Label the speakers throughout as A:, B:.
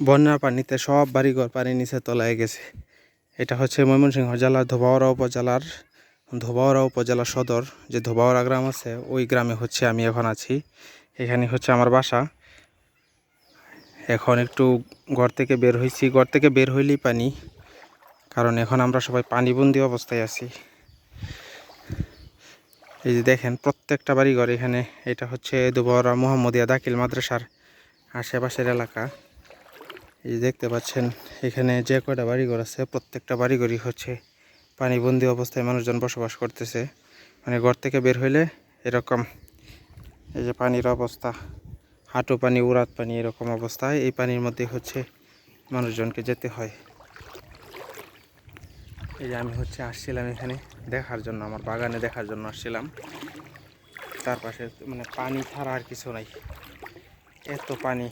A: বন্যার পানিতে সব বাড়িঘর পানির নিচে তলায় গেছে। এটা হচ্ছে ময়মনসিংহ জেলার ধোবাওড়া উপজেলার ধোবাওড়া উপজেলা সদর। যে ধোবাওড়া গ্রাম আছে, ওই গ্রামে হচ্ছে আমি এখন আছি। এখানে হচ্ছে আমার বাসা। এখন একটু ঘর থেকে বের হয়েছি। ঘর থেকে বের হইলেই পানি, কারণ এখন আমরা সবাই পানিবন্দি অবস্থায় আছি। এই যে দেখেন, প্রত্যেকটা বাড়িঘর এখানে, এটা হচ্ছে দুবরা মোহাম্মদিয়া দাকিল মাদ্রাসার আশেপাশের এলাকা। এই দেখতে পাচ্ছেন, এখানে যে কয়টা বাড়িঘর আছে, প্রত্যেকটা বাড়িঘরই হচ্ছে পানিবন্দি অবস্থায় মানুষজন বসবাস করতেছে। মানে ঘর থেকে বের হইলে এরকম এই যে পানির অবস্থা, হাঁটু পানি, উড়াত পানি এরকম অবস্থায় এই পানির মধ্যে হচ্ছে মানুষজনকে যেতে হয়। এই যে আমি হচ্ছে আসছিলাম এখানে দেখার জন্য, আমার বাগানে দেখার জন্য আসছিলাম। তার পাশে মানে পানি ছাড়া আর কিছু নাই। এত পানি।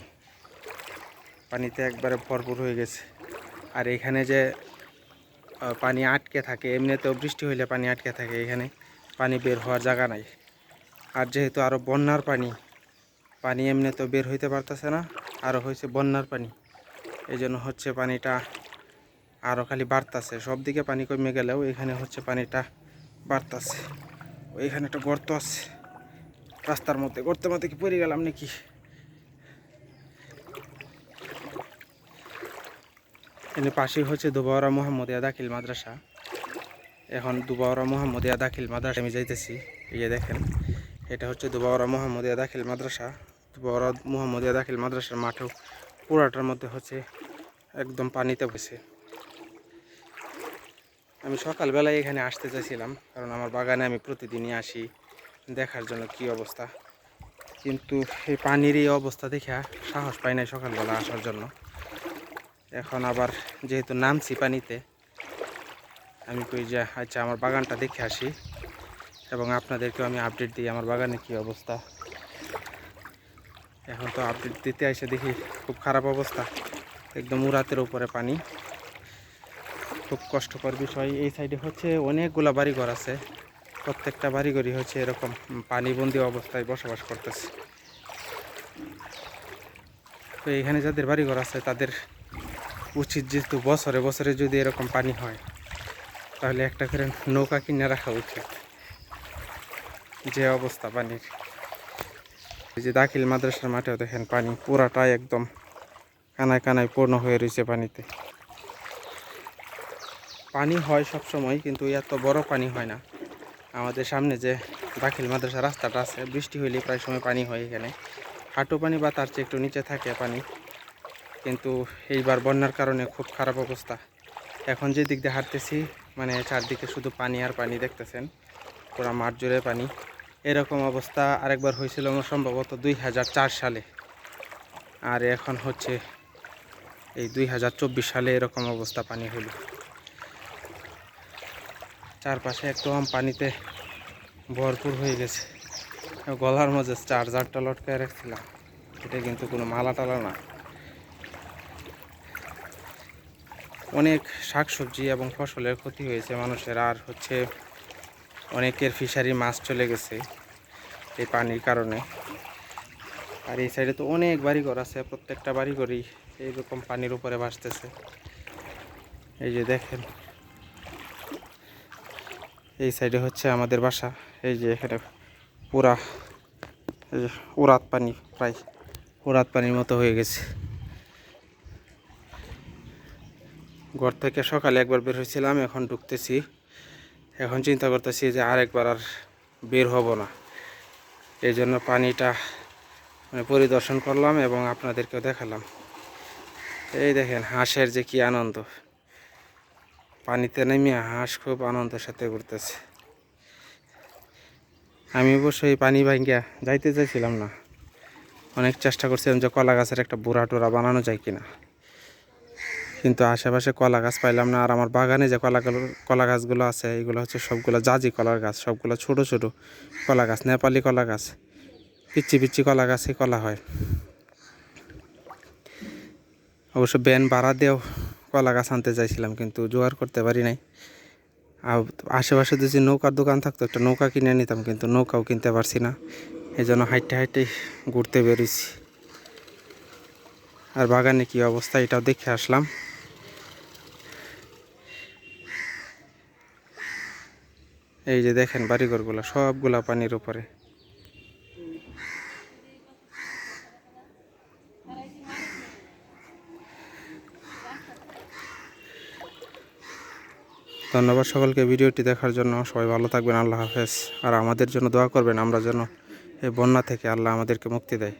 A: পানিতে একবারে ভরপুর হয়ে গেছে। আর এখানে যে পানি আটকে থাকে, এমনিতেও বৃষ্টি হইলে পানি আটকে থাকে এখানে। পানি বের হওয়ার জায়গা নাই। আর যেহেতু আরও বন্যার পানি পানি এমনিতেও বের হইতে পারতেছে না আরও হয়েছে বন্যার পানি। এই জন্য হচ্ছে পানিটা আরও খালি বাড়তাছে। সব দিকে পানি কমে গেলেও এখানে হচ্ছে পানিটা বাড়তাছে। ওইখানে একটা গর্ত আছে। রাস্তার মধ্যে গর্তের মধ্যে কি পড়ে গেলাম নাকি? এখানে পাশেই হচ্ছে দুবাওরা মোহাম্মদিয়া দাখিল মাদ্রাসা। এখন দুবাওরা মোহাম্মদিয়া দাখিল মাদ্রাসা আমি যাইতেছি, এই যে দেখেন, এটা হচ্ছে দুবাওরা মোহাম্মদিয়া দাখিল মাদ্রাসা। দুবাওরা মোহাম্মদিয়া দাখিল মাদ্রাসার মাঠেও পুরাটার মধ্যে হচ্ছে একদম পানিতে বসে আমি সকালবেলায় এখানে আসতে চাইছিলাম, কারণ আমার বাগানে আমি প্রতিদিনই আসি, দেখার জন্য কি অবস্থা। কিন্তু এই পানির এই অবস্থা দেখে সাহস পাই নাই সকালবেলা আসার জন্য। এখন আবার যেহেতু নামছি পানিতে, আমি কই যে আচ্ছা আমার বাগানটা দেখে আসি এবং আপনাদেরকেও আমি আপডেট দিই আমার বাগানে কি অবস্থা। এখন তো আপডেট দিতে এসে দেখি খুব খারাপ অবস্থা, একদম উড়াতের উপরে পানি। খুব কষ্টকর বিষয়, এই সাইডে হচ্ছে অনেকগুলা বাড়িঘর আছে, প্রত্যেকটা বাড়িঘরই হচ্ছে এরকম পানিবন্দি অবস্থায় বসবাস করতেছে। তো এখানে যাদের বাড়িঘর আছে, তাদের উচিত যেহেতু বছরে বছরে যদি এরকম পানি হয়, তাহলে একটা করে নৌকা কিনে রাখা উচিত। যে অবস্থা পানির। এই যে দাখিল মাদ্রাসার মাঠেও দেখেন পানি পুরাটাই একদম কানায় কানায় পূর্ণ হয়ে রয়েছে পানিতে। পানি হয় সব সময় কিন্তু এত বড় পানি হয় না। আমাদের সামনে যে দাখিল মাদ্রাসা রাস্তাটা আছে, বৃষ্টি হইলে প্রায় সময় পানি হয় এখানে। হাঁটু পানি বা তার চেয়ে একটু নিচে থাকে পানি। কিন্তু এইবার বন্যার কারণে খুব খারাপ অবস্থা। এখন যে দিক দিয়ে হাঁটতেছি মানে চারদিকে শুধু পানি আর পানি দেখতেছেন, পুরো মাঠ জুড়ে পানি। এরকম অবস্থা আরেকবার হয়েছিল সম্ভবত দুই হাজার চার সালে। আর এখন হচ্ছে এই দুই হাজার চব্বিশ সালে এরকম অবস্থা পানি হইল। চারপাশে একদম পানিতে ভরপুর হয়ে গেছে। গলার মধ্যে চার্জারটা লটকায় রাখছিলাম। এটা কিন্তু কোনো মালা টালা না। অনেক শাকসবজি এবং ফসলের ক্ষতি হয়েছে মানুষের। আর হচ্ছে অনেকের ফিশারি মাছ চলে গেছে এই পানির কারণে। আর এই সাইডে তো অনেক বাড়িঘর আছে, প্রত্যেকটা বাড়িঘরই এইরকম পানির উপরে ভাসতেছে। এই যে দেখেন, এই সাইডে হচ্ছে আমাদের বাসা, এই যে এখানে পুরা উড়াত পানি, প্রায় উড়াত পানির মতো হয়ে গেছে। ঘর থেকে সকালে একবার বের হয়েছিলাম, এখন ঢুকতেছি। এখন চিন্তা করতেছি যে আরেকবার আর বের হব না। এই জন্য পানিটা মানে পরিদর্শন করলাম এবং আপনাদেরকেও দেখালাম। এই দেখেন, হাঁসের যে কি আনন্দ। পানিতে নেমে হাঁস খুব আনন্দের সাথে ঘুরতেছে। আমি অবশ্যই পানি ভাঙ্গিয়া যাইতে চাইছিলাম না। অনেক চেষ্টা করছিলাম যে কলা গাছের একটা বুড়া টোরা বানানো যায় কিনা। কিন্তু আশেপাশে কলা গাছ পাইলাম না। আর আমার বাগানে যে কলা কলা গাছগুলো আছে, এগুলো হচ্ছে সবগুলো জাজি কলার গাছ, সবগুলো ছোট ছোট কলা গাছ, নেপালি কলা গাছ। পিচ্ছি পিচ্ছি কলা গাছে কলা হয়। অবশ্য ব্যান ভাড়া দিয়েও কলা গাছ আনতে চাইছিলাম, কিন্তু জোগাড় করতে পারি নাই। আর আশেপাশে যদি নৌকার দোকান থাকতো, একটা নৌকা কিনে নিতাম, কিন্তু নৌকাও কিনতে পারছি না। এই জন্য হাইটে হাইটে ঘুরতে বেরিয়েছি আর বাগানে কি অবস্থা, এটাও দেখে আসলাম। এই যে দেখেন বাড়িঘরগুলো, সবগুলা পানির উপরে। ধন্যবাদ সকলকে ভিডিওটি দেখার জন্য। সবাই ভালো থাকবেন, আল্লাহ হাফেজ। আর আমাদের জন্য দোয়া করবেন, আমরা যেন এই বন্যা থেকে আল্লাহ আমাদেরকে মুক্তি দেয়।